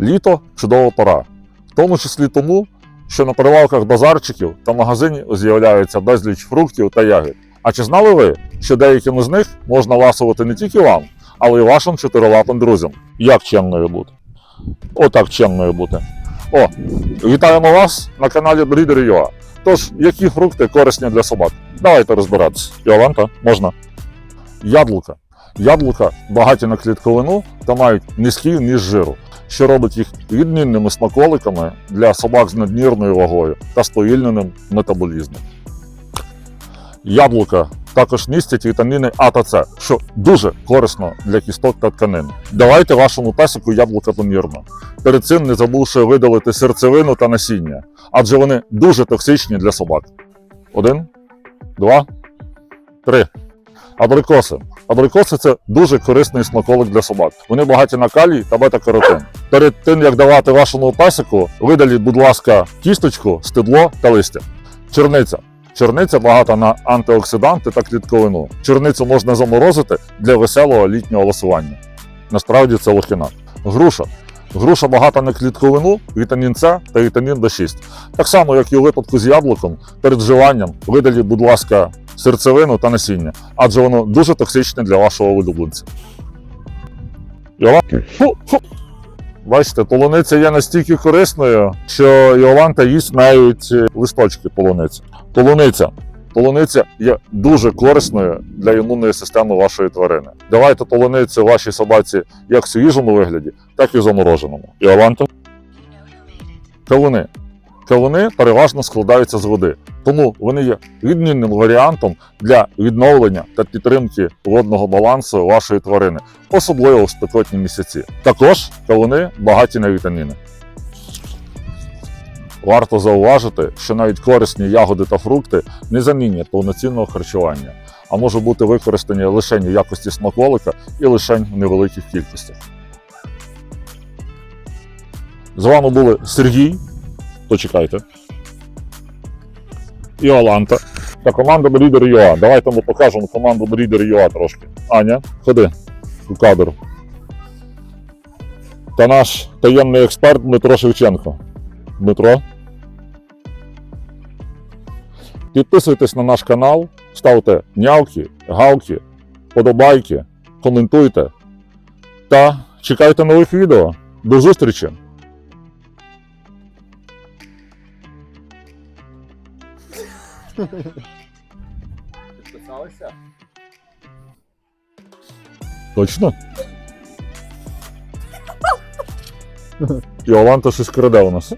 Літо чудова пора, в тому числі тому, що на прилавках базарчиків та магазинів з'являється безліч фруктів та ягід. А чи знали ви, що деякими з них можна ласувати не тільки вам, але й вашим чотирилапим друзям? Як чемною бути? Отак чемною бути. О, вітаємо вас на каналі Breeder.ua. Тож, які фрукти корисні для собак? Давайте розбиратися. Йоланта, можна. Яблука. Яблука багаті на клітковину та мають низький вміст жиру, що робить їх відмінними смаколиками для собак з надмірною вагою та сповільненим метаболізмом. Яблука також містять вітаміни А та С, що дуже корисно для кісток та тканин. Давайте вашому песику яблука помірно. Перед цим не забувши видалити серцевину та насіння, адже вони дуже токсичні для собак. Один, два, три. Абрикоси. Абрикоси це дуже корисний смаколик для собак. Вони багаті на калій та бета-каротин. Перед тим як давати вашому песику, видаліть, будь ласка, кісточку, стебло та листя. Черниця. Черниця багата на антиоксиданти та клітковину. Черницю можна заморозити для веселого літнього ласування. Насправді це лохина. Груша. Груша багата на клітковину, вітамін С та вітамін В6. Так само, як і у випадку з яблуком, перед вживанням видаліть, будь ласка, серцевину та насіння, адже воно дуже токсичне для вашого улюбленця. Йоланта. Фу, фу. Бачите, полуниця є настільки корисною, що Йоланта їсть навіть е, листочки полуниці. Полуниця. Полуниця є дуже корисною для імунної системи вашої тварини. Давайте полуницю вашій собаці як в свіжому вигляді, так і в замороженому. Йоланта. Кавуни. Кавуни переважно складаються з води, тому вони є відмінним варіантом для відновлення та підтримки водного балансу вашої тварини, особливо в спекотні місяці. Також кавуни багаті на вітаміни. Варто зауважити, що навіть корисні ягоди та фрукти не замінять повноцінного харчування, а можуть бути використані лише в якості смаколика і лише в невеликих кількостях. З вами були Сергій то чекайте. І Оланта. Та команда Breeder UA. Давайте ми покажемо команду Breeder UA трошки. Аня, ходи у кадр. Та наш таємний експерт Дмитро Шевченко. Дмитро. Підписуйтесь на наш канал, ставте нявки, гавки, подобайки, коментуйте та чекайте нових відео. До зустрічі! Підписалися? Точно? Йоланта щось краде у нас.